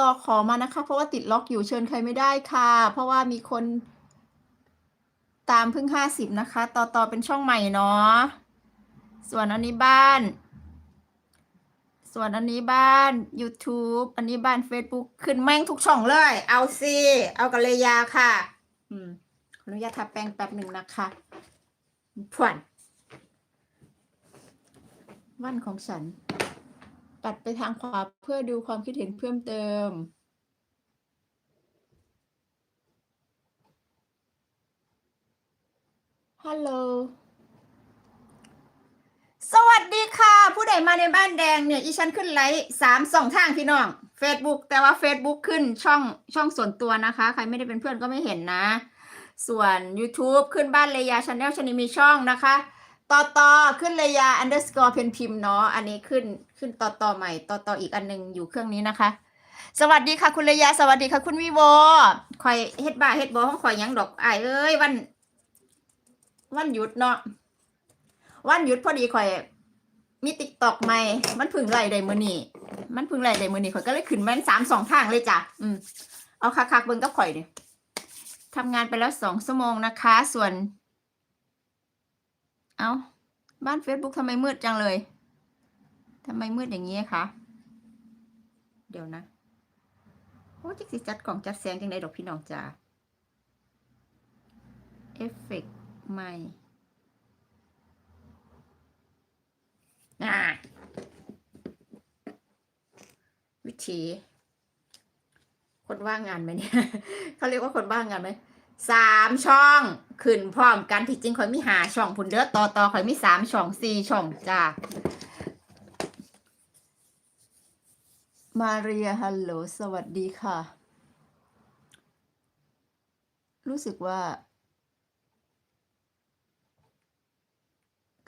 ต่อขอมานะคะ เพราะว่าติดล็อกอยู่เชิญใครไม่ได้ค่ะ เพราะว่ามีคนตามเพิ่งห้าสิบนะคะ ต่อต่อเป็นช่องใหม่เนาะส่วนอันนี้บ้าน ส่วนอันนี้บ้าน YouTube อันนี้บ้าน Facebook ขึ้นแม่งทุกช่องเลย เอาสิเอากันเลยยาค่ะ อืมขออนุญาตทาแป้งแป๊บหนึ่งนะคะผ่วนวันของฉัน ปัดไปทางขวาเพื่อดูความคิดเห็นเพิ่มเติม ฮัลโหล สวัสดีค่ะ ผู้ใดมาในบ้านแดงเนี่ยอีฉันขึ้นไลฟ์สามสองทางพี่น้อง Facebook แต่ว่า Facebook ขึ้นช่องช่องส่วนตัวนะคะ ใครไม่ได้เป็นเพื่อนก็ไม่เห็นนะ ส่วน YouTube ขึ้นบ้านเลยาชาแนลชนิมีช่องนะคะ ต่อต่อขึ้นเลยา underscore เพนพิมพ์เนาะอันนี้ขึ้นขึ้นต่อต่อใหม่ต่อต่ออีกอันหนึงอยู่เครื่องนี้นะคะ สวัสดีค่ะคุณเลยาสวัสดีค่ะคุณวิโวคอยเฮ็ดบ้าเฮ็ดบอของคอยยังดอกไอ้เอ้ยวัน วันหยุดเนาะวันหยุดพอดีข่อยมีติ๊กตอกใหม่มันพึ่งไล่ได้มือนี้มันพึ่งไล่ได้มือนี้ข่อยก็เลยขึ้นแม่นสามสองทางเลยจ้ะอืมเอาคักๆเบิ่งกับข่อยดิทำงานไปแล้วสองชั่วโมงนะคะ ส่วน เอาบ้าน Facebook ทำไมมืดจังเลยทำไมมืดอย่างนี้คะ เดี๋ยวนะโอ้จิกสิจัดกล่องจัดแสงจังไดดอกพี่น้องจ้าเอฟเฟกต์ใหม่อ่าวิธี คนว่างงานไหมเนี่ย เขาเรียกว่าคนว่างงานไหม สามช่องขึ้นพร้อมกันที่จริงข่อยมีหาช่องผุนเด้อต่อต่อข่อยมีสามช่องสี่ช่องจ้ามาเรียฮัลโหลสวัสดีค่ะ รู้สึกว่า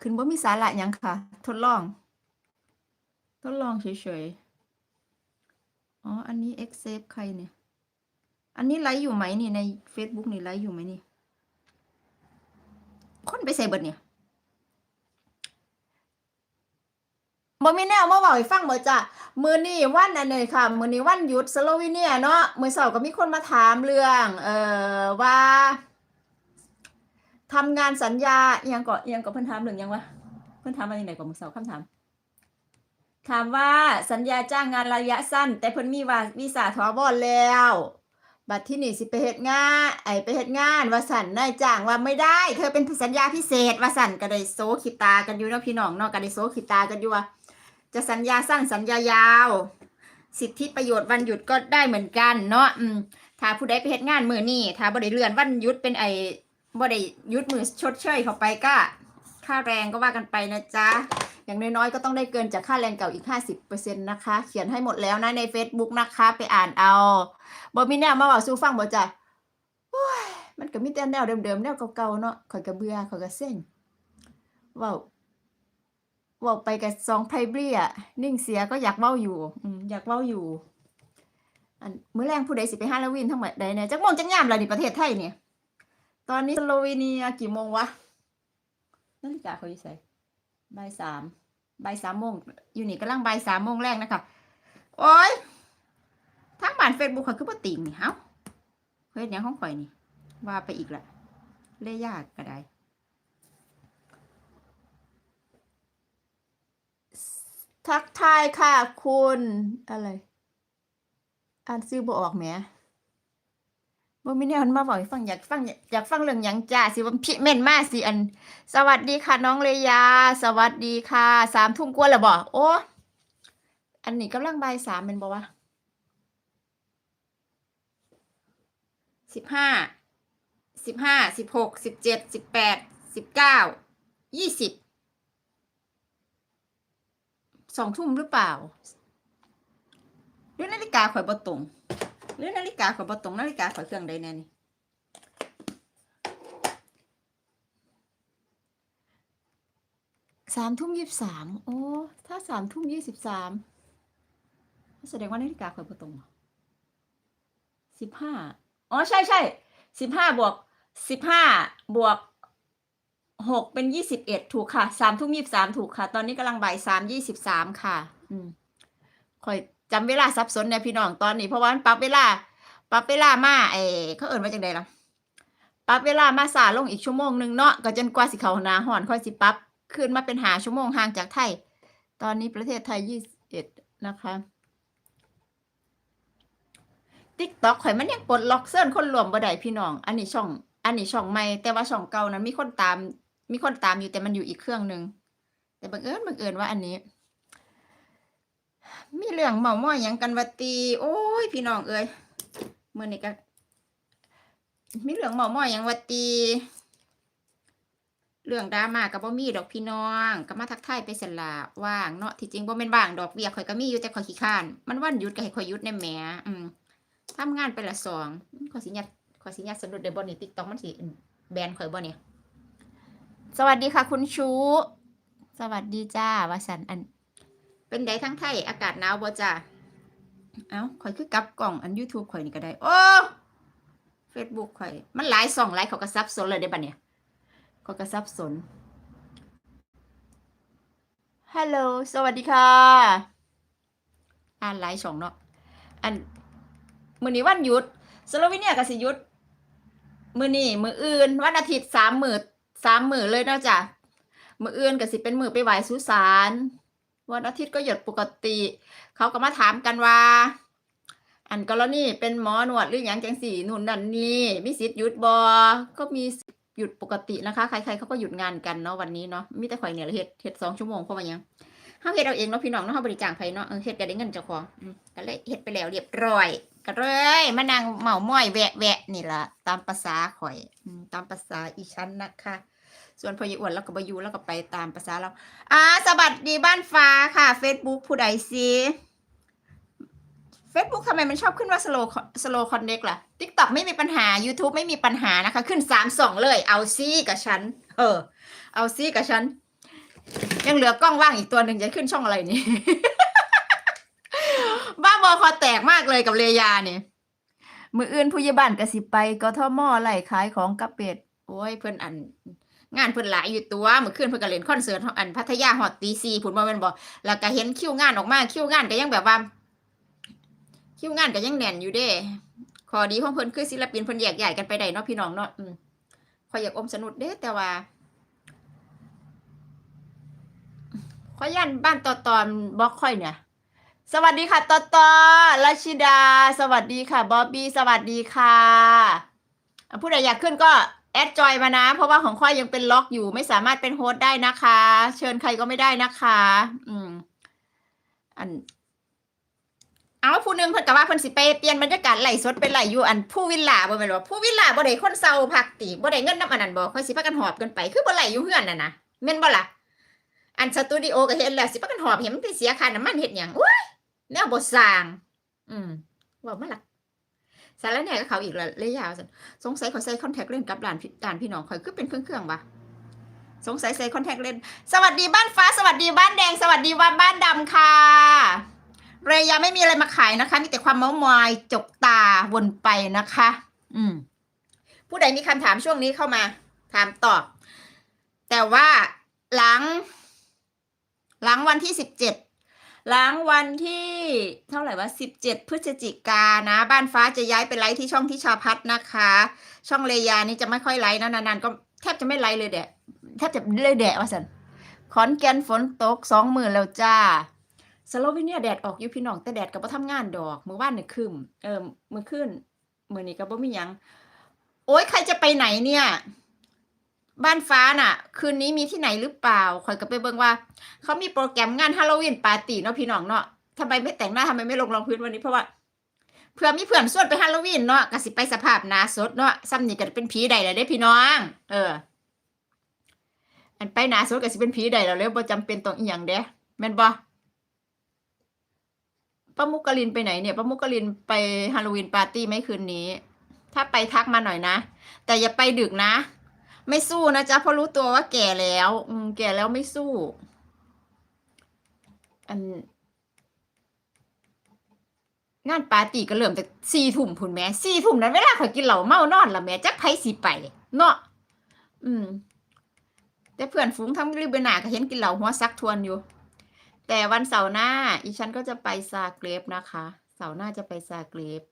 ขึ้นว่ามีสาระยังค่ะ ทดลอง ทดลองเฉยๆ อ๋อ อันนี้ accept ใครเนี่ย อันนี้ไลฟ์อยู่ไหมนี่ใน Facebook นี่ไลฟ์อยู่ไหมนี่ คนไปใส่เบิดเนี่ยบ่มีแนวมาบอกให้ฟังบ่จ้ะมือนี้วันอันนี้ค่ะ มือนี้วันหยุดสโลวีเนียเนาะมือเช้าก็มีคนมาถามเรื่อง เอ่อว่าทำงานสัญญาอิหยังก็อิหยังก็เพิ่นถามเรื่องยังวะเพิ่นถามมาจังได๋ก่อนมือเช้าคำถามถามว่าสัญญาจ้างงานระยะสั้น แต่เพิ่นมีว่าวีซ่าถาวรแล้ว บัดที่นี่สิไปเฮ็ดงาน ไอไปเฮ็ดงานว่าสันนายจ้างว่าไม่ได้ เธอเป็นสัญญาพิเศษว่าสันก็ได้โซขิตากันอยู่เนาะพี่น้องเนาะก็ได้โซขิตากันอยู่ว่าจะสัญญาสั้นสัญญายาว สิทธิประโยชน์วันหยุดก็ได้เหมือนกันเนาะอืมถ้าผู้ใดไปเฮ็ดงานมือนี้ถ้าบ่ได้เลื่อนวันหยุดเป็นไอบ่ได้หยุดมือชดเชยเข้าไปก็ค่าแรงก็ว่ากันไปนะจ๊ะ อย่างน้อยๆ ก็ต้องได้เกินจากค่าแรงเก่าอีก 50%นะคะ เขียนให้หมดแล้วนะใน Facebook นะคะ ไปอ่านเอาบอมีแนวมาบอกสู้ฟังบ่จ้ะมันก็มีแต่แนวเดิมๆ แนวเก่าๆ เนาะข่อยก็เบื่อข่อยก็เซ็งเว้าเว้าไปกับซองไพบรีอะนิ่งเสียก็อยากเว้าอยู่อยากเว้าอยู่ อันมื้อแรงผู้ใดสิไปฮาโลวีนทั้งหมดใดเนี่ยจักโมงจักยามล่ะนี่ประเทศไทยเนี่ย ตอนนี้สโลวีเนียกี่โมงวะนาฬิกาเขาอยู่ไส บ่ายสามบ่ายสามโมงอยู่นี่กำลังบ่ายสามโมงแรกนะคะ โอ้ยทั้งบ้านเฟซบุ๊กเขาคือบ่ติงนี่เอ้าเฮ้ยเนี่ยห้องข่อยนี่ ว่าไปอีกละเล่ยากก็ได้ทักทายค่ะคุณอะไร อ่านซื้อบ่ออกแหม บ่มีแนวมาบอกให้ฟังอยากฟังอยากฟังเรื่องยังจ้าสิว่าพิเมนมาสิอัน สวัสดีค่ะน้องเลยา สวัสดีค่ะ สามทุ่มกว่าแล้วบ่โอ้อันนี้กำลังบ่ายสามเป็นบ่วะสิบห้าสิบห้าสิบหกสิบเจ็ดสิบแปดสิบเก้ายี่สิบสองทุ่มหรือเปล่าหรือนาฬิกาข่อยบ่ตรง หรือนาฬิกาข่อยบ่ตรงนาฬิกาข่อยเครื่องใดแน่นี่สามทุ่มยี่สิบสามโอ้ ถ้าสามทุ่มยี่สิบสามแสดงว่านาฬิกาข่อยบ่ตรงสิบห้าอ๋อใช่ใช่สิบห้าบวกสิบห้าบวกหกเป็นยี่สิบเอ็ดถูกค่ะสามทุ่มยี่สิบสามถูกค่ะ ตอนนี้กำลังบ่ายสามยี่สิบสามค่ะ อืมข่อย จำเวลาสับสนเนี่ยพี่น้องตอนนี้เพราะว่ามันปรับเวลา ปรับเวลามาไอ้เขาเอิ้นว่าจังไดล่ะปรับเวลามาสาลงอีกชั่วโมงหนึ่งเนาะก็จนกว่าสิเขาหนาร้อนค่อยสิปรับขึ้นมาเป็นหาชั่วโมงห่างจากไทย ตอนนี้ประเทศไทย21นะคะ TikTok ข่อยมันยังปลดล็อกเซิร์นคนรวมบ่ได้พี่น้อง อันนี้ช่อง อันนี้ช่องใหม่แต่ว่าช่องเก่านั้นมีคนตาม มีคนตามอยู่แต่มันอยู่อีกเครื่องหนึ่งแต่บังเอิญบังเอิญว่าอันนี้ เรื่องเมาม้อยหยังกันว่าตีโอ้ยพี่น้องเอ้ยเมื้อนี้ก็มีเรื่องเมาม้อยหยังว่าตีเรื่องดราม่าก็บ่มีดอกพี่น้องก็มาทักทายไปซั่นล่ะว่างเนาะที่จริงบ่แม่นว่างดอกเวียข่อยก็มีอยู่แต่ข่อยขี้คร้าน มันวันหยุดก็ให้ข่อยหยุดแน่แหมอืมทำงานไปละสองข่อยสิยัดข่อยสิยัดสนุดได้บ่นี่ TikTok มันสิแบนข่อยบ่เนี่ยสวัสดีค่ะคุณชู สวัสดีจ้าวาสันอัน เป็นไดทั้งไทย อากาศหนาวบ่จ้าเอ้าข่อยคือกลับกล่องอัน YouTube ข่อยนี่ก็ได้ โอ้ Facebook ข่อย มันหลายส่องหลายเขาก็ซับสนเลยได้บัดเนี่ยเขาก็ซับสนฮัลโหลสวัสดีค่ะ อ่านหลายช่องเนาะอันมือนี้วันหยุดสโลวีเนียก็สิหยุดมือนี้มืออื่น วันอาทิตย์สามหมื้อสามหมื้อเลยเนาะจ้ะมืออื่นก็สิเป็นมือไปไหว้สุสาน วันอาทิตย์ก็หยุดปกติ เขาก็มาถามกันว่า อันกรณีเป็นหมอนวดหรือหยังจังสี่นู่นนันนี่มีสิทธิ์หยุดบ่ก็มีหยุดปกตินะคะ ใครๆเขาก็หยุดงานกันเนาะวันนี้เนาะมีแต่ข่อยเนี่ยแหละเฮ็ดเฮ็ดสองชั่วโมงเพราะว่ายังเฮาเฮ็ดเอาเองเนาะพี่น้องเนาะเฮาบ่ได้จ้างไผเนาะเออเฮ็ดก็ได้เงินเจ้าของก็เลยเฮ็ดไปแล้วเรียบร้อยก็เลยมานั่งเหมาม้อยแวะๆนี่ละตามภาษาข่อยตามภาษาอีฉันนะคะ ส่วนพอยอ้วนแล้วก็บอยูแล้วก็ไปตามภาษาเราอ่าสวัสดีบ้านฟ้าค่ะ Facebook ผู้ใดซีเฟซบุ๊กทำไมมันชอบขึ้นว่า slow slow connect ล่ะ TikTok ไม่มีปัญหา YouTube ไม่มีปัญหานะคะ ขึ้นสามสองเลย เอาซี่กับฉัน เออ เอาซี่กับฉัน ยังเหลือกล้องว่างอีกตัวหนึ่งจะขึ้นช่องอะไรนี่ บ้าบอคอแตกมากเลยกับเลยาเนี่ยมืออื่นผู้ใหญ่บ้านกะสิไปกทมไล่ขายของกับเป็ด โอ้ยเพิ่อนอัน งานเพิ่นหลายอยู่ตัวเมื่อคืนเพิ่นก็เล่นคอนเสิร์ตอันพัทยาฮอตตีซีพุ่นบ่แม่นบ่แล้วก็เห็นคิวงานออกมาคิวงานก็ยังแบบว่า คิวงานก็ยังแน่นอยู่เด้ขอดีของเพิ่นคือศิลปินเพิ่นแยกย้ายกันไปได้เนาะพี่น้องเนาะอืมขอยอยากอมสนุดเด้แต่ว่าขอยย่านบ้านต่อตอนบ่ค่อยเนี่ย สวัสดีค่ะตอตอรัชิดา สวัสดีค่ะบ๊อบบี้สวัสดีค่ะ ผู้ใดอยากขึ้นก็ แอดจอยมานะ เพราะว่าของค่อยยังเป็นล็อกอยู่ ไม่สามารถเป็นโฮสได้นะคะ เชิญใครก็ไม่ได้นะคะ อืม อัน เอาผู้หนึงเพิ่นก็ว่าเพิ่นสิไปเปลี่ยนบรรยากาศไหลสดเป็นไหลอยู่อันผู้วิลล่าบ่แม่นบ่ผู้วิลล่าบ่ได้คนเซาพักติบ่ได้เงินน้ำอันนั้นบ่ค่อยสิพากันหอบกันไป คือบ่ไหลอยู่เฮือนน่ะนะแม่นบ่ล่ะอันสตูดิโอก็เห็นแล้วสิพากันหอบเห็นมันเสียค่าน้ำมันเฮ็ดหยังโอ้ยแนวบ่สร้าง อืมว้ามาล่ะ สารแหน่กับเขาอีกเลยยาวซั่นสงสัยขาใส่คอนแทคเลนกับด่านด่านพี่น้องข่อยคือเป็นเครื่องเครื่องวะสงสัยใส่คอนแทคเลนสวัสดีบ้านฟ้า สวัสดีบ้านแดง สวัสดีว่าบ้านดำค่ะเรยาไม่มีอะไรมาขายนะคะ มีแต่ความเมามอยจกตาวนไปนะคะ อืม ผู้ใดมีคำถามช่วงนี้เข้ามา ถามตอบ แต่ว่าหลัง หลังวันที่สิบเจ็ด หลังวันที่เท่าไหร่วะสิบเจ็ดพฤศจิกานะ บ้านฟ้าจะย้ายไปไลฟ์ที่ช่องที่ชาพัฒนะคะ ช่องเลยานี่จะไม่ค่อยไลฟ์นะนานๆก็แทบจะไม่ไลฟ์เลยเดะแทบจะเลยแดะว่าสันขอนแก่นฝนตกสองหมื่นแล้วจ้าสโลวีเนียแดดออกอยู่พี่น้องแต่แดดก็บ่ทำงานดอกมือว่านเนี่ยคืมเออมือขึ้นมือนี้ก็บ่มียัง โอ๊ยใครจะไปไหนเนี่ย บ้านฟ้าน่ะ คืนนี้มีที่ไหนหรือเปล่าคอยก็ไปเบิ่งว่า เขามีโปรแกรมงานฮาโลวีนปาร์ตี้เนาะพี่น้องเนาะทำไมไม่แต่งหน้าทำไมไม่ลงรองพื้นวันนี้เพราะว่าเพื่อมีเพื่อนส่วนไปฮาโลวีนเนาะกสิไปสภาพนาสดเนาะซ้ำนี่ก็เป็นผีใดแล้วเด้พี่น้อง เออ อันไปนาสดก็สิเป็นผีใดแล้วเลยบ่จำเป็นต้องอีหยังเด้แม่นบ่ป้ามุกกลินไปไหนเนี่ยป้ามุกกลินไปฮาโลวีนปาร์ตี้ไหมคืนนี้ ถ้าไปทักมาหน่อยนะ แต่อย่าไปดึกนะ ไม่สู้นะจ๊ะเพราะรู้ตัวว่าแก่แล้ว อืม แก่แล้วไม่สู้ อัน งานปาร์ตี้ก็เริ่มแต่สี่ทุ่มพุ่นแหม่สี่ทุ่มนั้นเวลาข่อยกินเหล้าเมานอนละแม่จักไผสิไป เนาะอืม แต่เพื่อนฝูงทั้งริบนาก็เห็นกินเหล้าหัวซักทวนอยู่ แต่วันเสาร์หน้า อีฉันก็จะไปซาเกรบนะคะ เสาร์หน้าจะไปซาเกรบ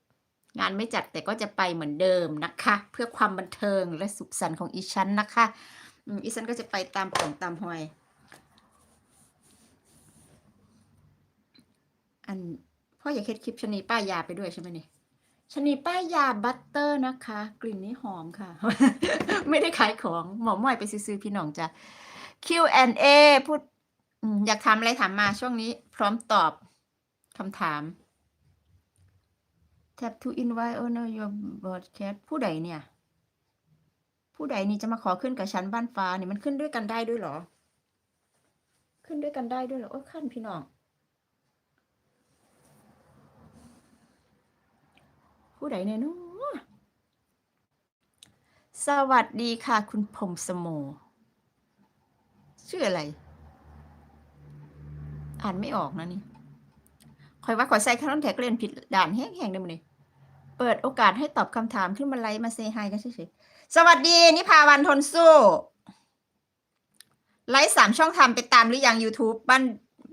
งานไม่จัดแต่ก็จะไปเหมือนเดิมนะคะ เพื่อความบันเทิงและสุขสันต์ของอีฉันนะคะอืมอีฉันก็จะไปตามของตามหอย อันพ่ออยากเฮ็ดคลิปชนีป้ายยาไปด้วยใช่ไหมเนี่ยชนีป้ายยาบัตเตอร์นะคะ กลิ่นนี้หอมค่ะ ไม่ได้ขายของหมอม่อยไปซื้อพี่น้องจ้ะ Q&A พูดอืมอยากถามอะไรถามมาช่วงนี้ พร้อมตอบคำถาม Tap to invite owner your broadcast ผู้ใดเนี่ย ผู้ใดนี่จะมาขอขึ้นกับชั้นบ้านฟ้าเนี่ยมันขึ้นด้วยกันได้ด้วยเหรอ ขึ้นด้วยกันได้ด้วยเหรอโอ้ขั้นพี่น้องผู้ใดเนี่ยนาะสวัสดีค่ะ คุณผมสโมชื่ออะไร อ่านไม่ออกนะนี่คอยว่าขอยใส่คารอนแท็กเล่นผิดด่านแห้งๆได้มั้ยนี่ เปิดโอกาสให้ตอบคำถามขึ้นมาไลฟ์มาเซฮายกันเฉยๆสวัสดี นิพาวันทนสู้ ไลฟ์สามช่องทำไปตามหรือยัง YouTube บ้าน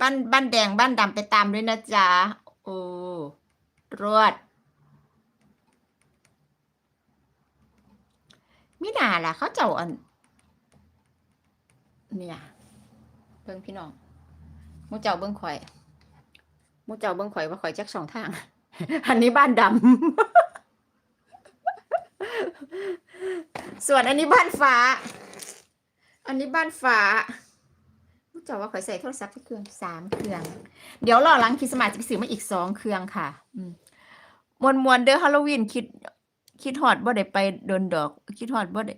บ้านบ้านแดงบ้านดำไปตามด้วยนะจ๊ะ โอ้รวดมิน่าล่ะ เขาเจ้าอัน เนี่ยเบิ่งพี่น้องมูเจ้าเบิ่งข่อยมูเจ้าเบิ่งข่อยว่าข่อยจักสองทาง อันนี้บ้านดำ ส่วนอันนี้บ้านฟ้า อันนี้บ้านฟ้าหมูเจ้าว่าขอยใส่โทรศัพท์เครื่องสามเครื่อง เดี๋ยวรอหลังคริสต์มาสจะไปซื้อมาอีกสองเครื่องค่ะ อืมมวนมวนเด้อฮาโลวีนคิด คิดฮอดบ่ได้ไปโดนดอก คิดฮอดบ่ได้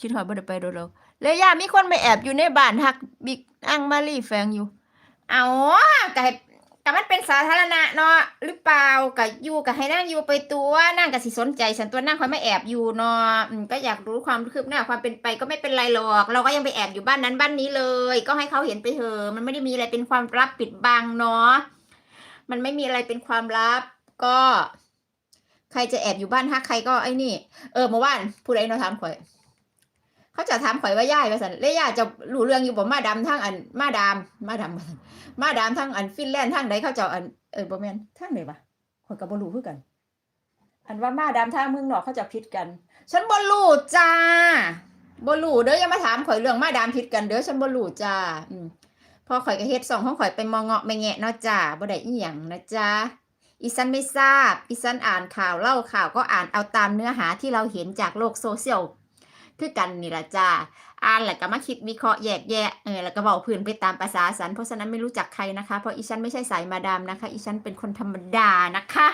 คิดฮอดบ่ได้ไปโดนดอกแล้วย่ามีคนไปแอบอยู่ในบ้านฮักบิ๊กอังมารีแฟงอยู่ เอาก็ให้ก็มันเป็นสาธารณะเนาะหรือเปล่าก็อยู่ก็ให้นั่งอยู่ไปตัวนั่งก็สิสนใจฉันตัวนั่งคอยไมาแอบอยู่เนาะก็อยากรู้ความคืบหน้าความเป็นไปก็ไม่เป็นไรหรอก เราก็ยังไปแอบอยู่บ้านนั้นบ้านนี้เลย ก็ให้เขาเห็นไปเถอะมันไม่ได้มีอะไรเป็นความลับปิดบังเนาะมันไม่มีอะไรเป็นความลับ ก็ ใครจะแอบอยู่บ้านฮักใครก็ไอ้นี่ เออเมื่อวานผู้ใดเนาะถามข่อย เขาจะถามข่อยว่าย่ายว่าสันเลยย่าจะรู้เรื่องอยู่บ่มาดำทั้งอันมาดามมาดำว่าซั่นมาดามทั้งอันฟินแลนด์ทั้งใดเขาจ้าอันเออบ่แม่นทั้งไหนวะข่อยก็บ่รู้คือกัน อันว่ามาดามทางเมืองนอกเขาจะผิดกัน ฉันบ่รู้จ้าบ่รู้เด้ออย่ามาถามข่อยเรื่องมาดามผิดกันเด้อฉันบ่รู้จ้าอืมพอข่อยก็เฮ็ดส่องของข่อยไปมองเงาะไม่แงะเนาะจ้าบ่ได้อีหยังนะจ้าอีสันไม่ทราบอีสันอ่านข่าวเล่าข่าวก็อ่านเอาตามเนื้อหาที่เราเห็นจากโลกโซเชียล คือกันนี่ละจ้าอ่านแล้วก็มาคิดวิเคราะห์แยกแยะเออแล้วก็บอกพื้นไปตามภาษาสันเพราะฉะนั้นไม่รู้จักใครนะคะเพราะอีฉันไม่ใช่สายมาดามนะคะ อีฉันเป็นคนธรรมดานะคะ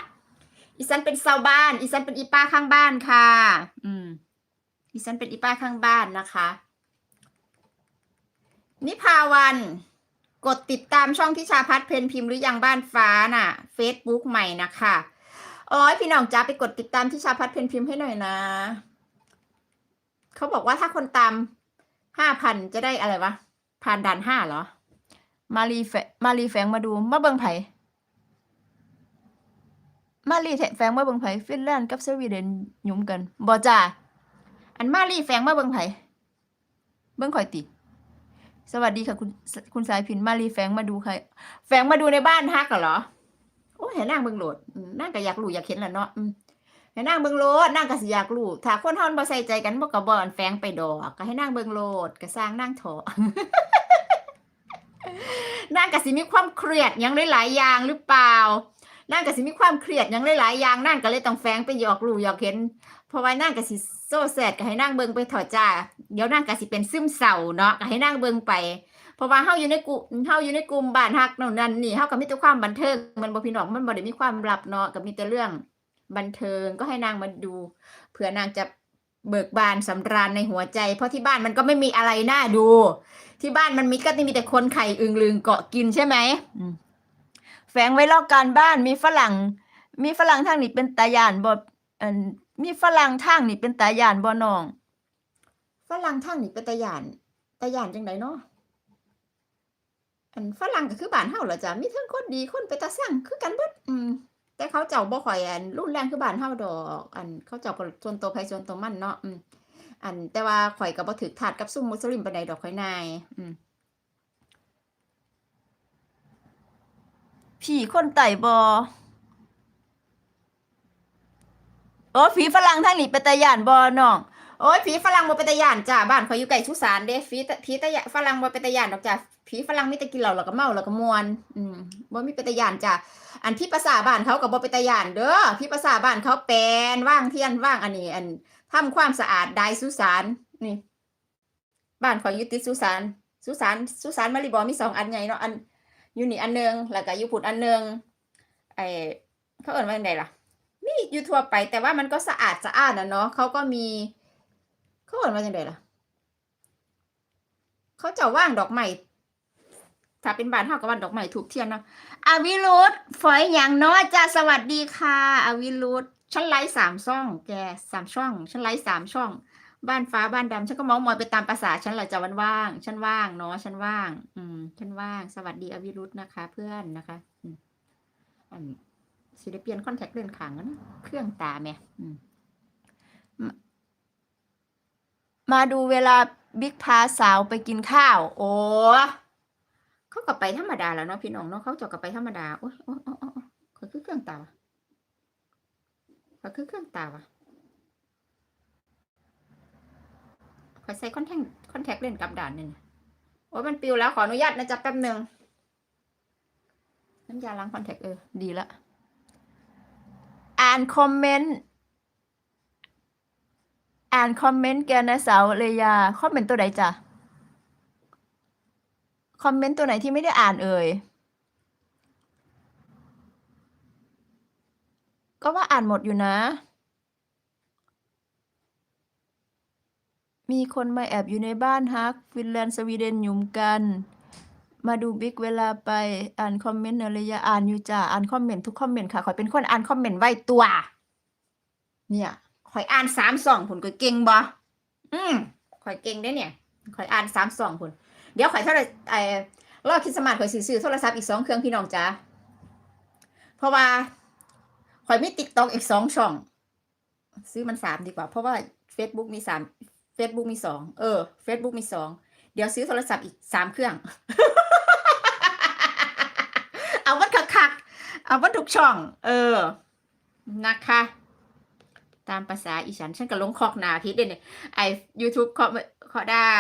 อีฉันเป็นชาวบ้าน อีฉันเป็นอีป้าข้างบ้านค่ะ อืมอีฉันเป็นอีป้าข้างบ้านนะคะ นิพาวันกดติดตามช่องทิชาพัฒน์เพนพิมพ์หรือยังบ้านฟ้าน่ะ Facebook ใหม่นะคะโอ้ยพี่น้องจ้าไปกดติดตามทิชาพัฒน์เพนพิมพ์ให้หน่อยนะ เขาบอกว่าถ้าคนตามห้าพันจะได้อะไรวะผ่านด่านห้าเหรอ มารีแฟมารีแฝงมาดูมาเบิงไผ่มารีแฝงมาเบิงไผ่ฟินแลนด์กับสวีเดนหยุมกันบอจ้าอันมารีแฝงมาเบิงไผ่เบิงข่อยติ สวัสดีค่ะคุณคุณสายพินมารีแฝงมาดูใครแฝงมาดูในบ้านฮักเหรอโอ้ยให้นางเบิงโหลดนางก็อยากรู้อยากเห็นแหละเนาะอื ให้นางเบิงโลดนางก็สิอยากรู้ถ้าคนเฮามันบ่ใส่ใจกันบ่ก็บ่อันแฝงไปดอกก็ให้นางเบิงโลดก็สร้างนางถาะนางกสิมีความเครียดยังหลายๆอย่างหรือเปล่านางกสิมีความเครียดยังหลายๆอย่างนางก็เลยต้องแฝงไปหยอกรู้หยอกเห็นเพราะว่านางกสิโซแซดก็ให้นางเบิงไปถอะจ้า เดี๋ยวนางกสิเป็นซึมเศร้าเนาะก็ให้นางเบิงไป เพราะว่าเฮาอยู่ในกลุ่มเฮาอยู่ในกลุ่มบ้านฮักนั่นนี่เฮาก็มีแต่ความบันเทิงมันบ่พี่น้องมันบ่ได้มีความลับเนาะก็มีแต่เรื่อง บันเทิงก็ให้นางมาดูเผื่อนางจะเบิกบานสำราญในหัวใจ เพราะที่บ้านมันก็ไม่มีอะไรน่าดู ที่บ้านมันมีก็มีแต่คนไข่อึงลึงเกาะกินใช่ไหมแฝงไว้ลอกการบ้านมีฝรั่ง มีฝรั่งทางนี้เป็นตายานบ่อันมีฝรั่งทางนี้เป็นตายานบ่นอง ฝรั่งทางนี้เป็นตายานตายานจังไดเนาะอันฝรั่งก็คือบ้านเฮาล่ะจ้ะมีทั้งคนดีคนไปตาสั่งคือกันเบิดอืม แต่เขาเจ้าบ่ข่อยอันรุนแรงคือบ้านเฮาดอกอันเขาเจ้าก็ส่วนตัวไผส่วนตัวมันเนาะอืมอันแต่ว่าข่อยก็บ่ถือถาดกับซุ่มมุสลิมปานใดดอกข่อยนายอืมผีคนไต่บอโอ้ผีฝรั่งทางนี้เป็นตาย่านบอน้อง โอ้ยผีฝรั่งบ่เป็นตาย่านจ้าบ้านเขาอยู่ใกล้สุสานเด้ผีตะผีตะยะฝรั่งบ่เป็นตาย่านดอกจ้าผีฝรั่งมีแต่กินเหล้าแล้วก็เมาแล้วก็มวนอืมบ่มีเป็นตาย่านจ้าอันพี่ภาษาบ้านเขาก็บ่เป็นตาย่านเด้อพี่ภาษาบ้านเขาแปลนว่างเทียนว่างอันนี้ อันทำความสะอาดได้สุสานนี่ บ้านเขาอยู่ติดสุสานสุสานสุสานมาริบอมีสองอันใหญ่เนาะอันอยู่นี่อันหนึงแล้วก็อยู่พุ่นอันหนึงไอเขาเอิ้นว่าจังไดล่ะมีอยู่ทั่วไป แต่ว่ามันก็สะอาดสะอาดนะเนาะเขาก็มี เขาเอิ้นว่าจังไดล่ะ เขาจะว่างดอกไม้ถ้าเป็นบ้านเฮาก็ว่างดอกไม้ถูกเทียนเนาะอวิรุธฝอยอย่างน้อยจ้าสวัสดีค่ะ อวิรุธฉันไลฟ์สามช่อง แกสามช่อง ฉันไลฟ์สามช่อง บ้านฟ้าบ้านดำฉันก็มองมอยไปตามภาษาฉันแหละจะวันว่าง ฉันว่างเนาะ ฉันว่าง อืม ฉันว่าง สวัสดีอวิรุธนะคะ เพื่อนนะคะ อืมอันศิลเปียนคอนแทคเลนขางนะเครื่องตาแม่อืมมา มาดูเวลาบิ๊กพาสาวไปกินข้าว โอ้เขาก็ไปธรรมดาแล้วเนาะพี่น้องเนาะเขาจะก็ไปธรรมดาโอ้ยโอ้ยโอ้ยโอ้ยเขาคือเครื่องตาวะเขาคือเครื่องตาวะขอใส่คอนแทคคอนแทคเล่นกับด่านนี่โอ้ยมันปิวแล้วขออนุญาตนะจ๊ะแป๊บหนึ่งน้ำยาล้างคอนแทคเออดีละอ่านคอมเมนต์ อ่านคอมเมนต์แกนะสาวเลยาคอมเมนต์ตัวไหนจ้ะคอมเมนต์ตัวไหนที่ไม่ได้อ่านเอ่ยก็ว่าอ่านหมดอยู่นะ มีคนมาแอบอยู่ในบ้านฮักฟินแลนด์สวีเดนหยุมกัน มาดูบิ๊กเวลาไปอ่านคอมเมนต์ในรยะอ่านอยู่จ้าอ่านคอมเมนต์ทุกคอมเมนต์ค่ะขอเป็นคนอ่านคอมเมนต์ไว้ตัว เนี่ย ข่อยอ่านสามสองผลก็เก่งบ่อืมข่อยเก่งได้เนี่ยข่อยอ่านสามสองผลเดี๋ยวข่อยเท่าไรไอ้รอบคิดสต์มาสข่อยซื้อโทรศัพท์อีกสองเครื่องพี่น้องจ้าเพราะว่าข่อยมีติ๊กต็อกอีกสองช่อง ซื้อมันสามดีกว่า เพราะว่า Facebook มีสาม Facebook มีสองเออ Facebook มีสองเดี๋ยวซื้อโทรศัพท์อีกสามเครื่อง เอาวัดคักๆเอาวัดทุกช่อง เออนะคะ ตามภาษาอีฉัน ฉันก็ลงคอกหนาพิษเด่นยไอ YouTube เคาะเคาะได้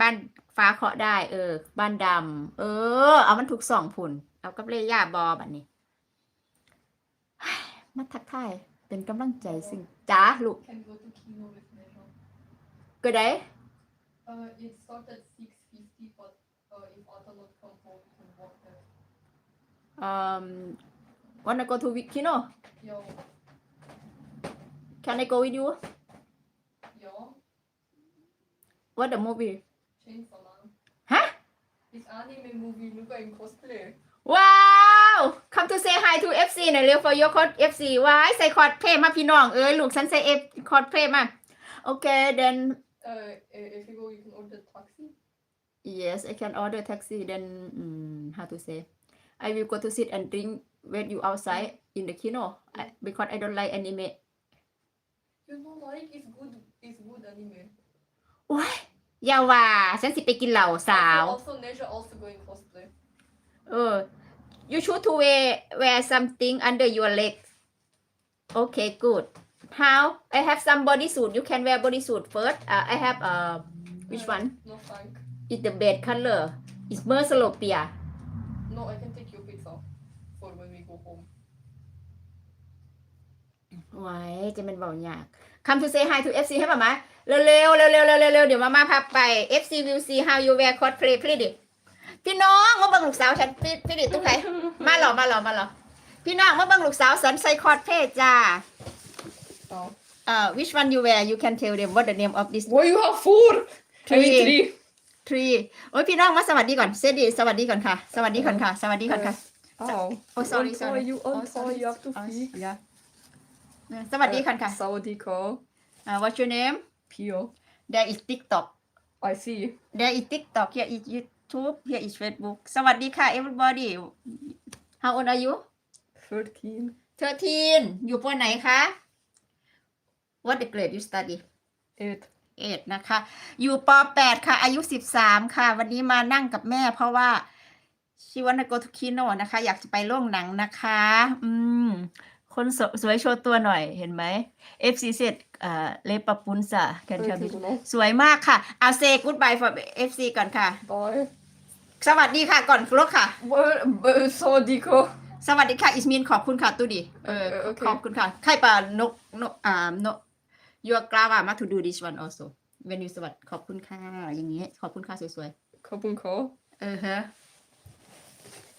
บ้านฟ้าเคาะได้ เออ บ้านดำเออ เอามันทุกสองผุนเอากับเลยย่าบอแบบนี้มาทักทายเป็นกำลังใจสิ่งจ้าลูก can go to Kino with Measure. ก็ได้ Uh, it starts at 6.50, but uh, if Otto not come home, we can walk there. um wanna go to Kino Yo, can I go with you yo, what the movie Chainsaw Man. Huh? It's anime movie, look at in cosplay. ว้าว come to say hi to FC หน่อยเร็ว for your code FC ว้ายใส่คอร์ดเพลย์มาพี่น้อง เอ้ยลูกฉันใส่ F คอร์ดเพลย์มา โอเค then Uh, i- if you go, you can order taxi. yes I can order taxi then mm, how to say I will go to sit and drink when you outside in the kino I, because I don't like anime You know, like, it's good, it's good anime. ว้ายอย่าว่า ฉันสิไปกินเหล้าสาว Also, also Neja also going cosplay. เออ you should to wear wear something under your leg okay good how I have some bodysuit you can wear bodysuit first uh, I have uh which Uh, one No, thank. is the bed color is mersalopia ไว้จะเป็นเบาหยาก come to say hi to FC ให้ป่ะมะเร็วๆเร็วๆเร็วๆเร็วๆเร็วๆเดี๋ยวมามาพาไป FC will see how you wear cosplay please ดิพี่น้องมาเบิ่งลูกสาวฉันพี่พี่ดิตุ๊กไหนมาหรอมาหรอมาหรอพี่น้องมาเบิ่งลูกสาวฉันใส่คอสเพลย์จ้า Oh. uh which one you wear you can tell them what the name of this Why you have four? I mean Three. three. tree โอ้ยพี่น้องมาสวัสดีก่อนเซดีสวัสดีก่อนค่ะ สวัสดีก่อนค่ะ สวัสดีก่อนค่ะ Oh. Oh, sorry, Untoy, sorry. You Oh, untoy, sorry. you have to Oh, speak. yeah สวัสดีก่อนค่ะ Sawadika. uh, what's your name Pio. there is TikTok I see. there is TikTok here is YouTube here is Facebook สวัสดีค่ะ everybody how old are you 13. 13อยู่ปไหนคะ what the grade you study 8. เอ็ดนะคะ อยู่ป .8 ค่ะ อายุ 13 ค่ะ วันนี้มานั่งกับแม่เพราะว่าชิวันโกทุคิโนนะคะ อยากจะไปโรงหนังนะคะ อืม คนสสวยโชว์ตัวหน่อยเห็นไหม FC เสร็จเอ่อเลปปุนซะแคนทา Okay, genau. สวยมากค่ะเอาเซกูดบายฟอร์ FC ก่อนค่ะ Bye. สวัสดีค่ะก่อนครบค่ะ Well, uh, so Dico. สวัสดีค่ะอิสมินขอบคุณค่ะตุดีเออเออโอเคขอบคุณค่ะใครปานกนกอ่านกยูกลาวามา to do this one also when you สวัสดีขอบคุณค่ะอย่างนี้ขอบคุณค่ะสวย Kabunko. ๆเออฮะ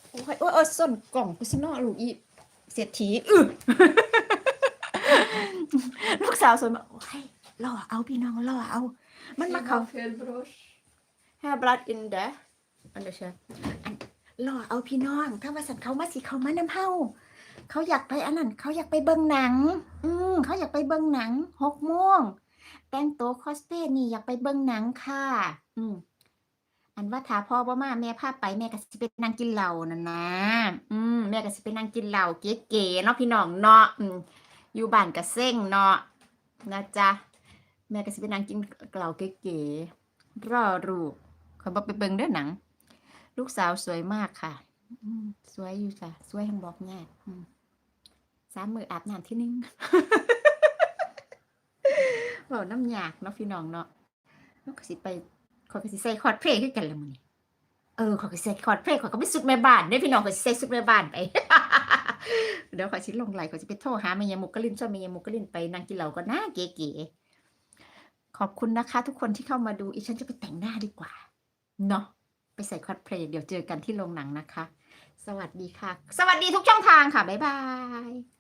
โอ้ยโอ้ยโอ้ยส้นกล่องกูสินอลูกอี เศรษฐีอื้อลูกสาวสวยมากโอ้ยล่อเอาพี่น้องล่อเอา มันมาเขา Fehlbrosch. hair blood in there อันเดอร์เชอันล่อเอาพี่น้อง ถ้าว่าสันเขามาสิเขามานำเฮาเขาอยากไปอันนั้นเขาอยากไปเบิ่งหนัง อืมเขาอยากไปเบิ่งหนังหกโมงแต่งตัวคอสเพลย์นี่อยากไปเบิ่งหนังค่ะ อืม อันว่าถ้าพ่อบ่มาแม่พาไปแม่ก็สิไปนั่งกินเหล้านั่นนะ อืมแม่ก็สิไปนั่งกินเหล้าเก๋ๆเนาะพี่น้องเนาะอืมอยู่บ้านก็เซ็งเนาะนะจ๊ะแม่ก็สิไปนั่งกินเหล้าเก๋ๆรอรูปขอบอกไปเบิ่งเด้อหนัง ลูกสาวสวยมากค่ะสวยอยู่จ้ะสวยทั้งบอกยากอืมสามมืออาบน้ำที่หนึงบอกน้ำหยากเนาะพี่น้องเนาะแล้วก็สิไป ขอยก็สิใส่คอร์ดเพลย์คือกันละมื้อนี้เออขอยก็ใส่คอร์ดเพลย์ขอยก็ไม่สุดแม่บ้านเด้พี่น้องขอยใส่สุดแม่บ้านไป เดี๋ยวขอยสิลงไลน์ขอยสิไปโทรหาแม่ยมุกกะลินชอบแม่ยมุกกะลินไปนั่งกินเหล้าก็น่าเก๋ๆขอบคุณนะคะ ทุกคนที่เข้ามาดูอีฉันจะไปแต่งหน้าดีกว่าเนาะไปใส่คอสเพลย์เดี๋ยวเจอกันที่โรงหนังนะคะ สวัสดีค่ะ สวัสดีทุกช่องทางค่ะบ๊ายบาย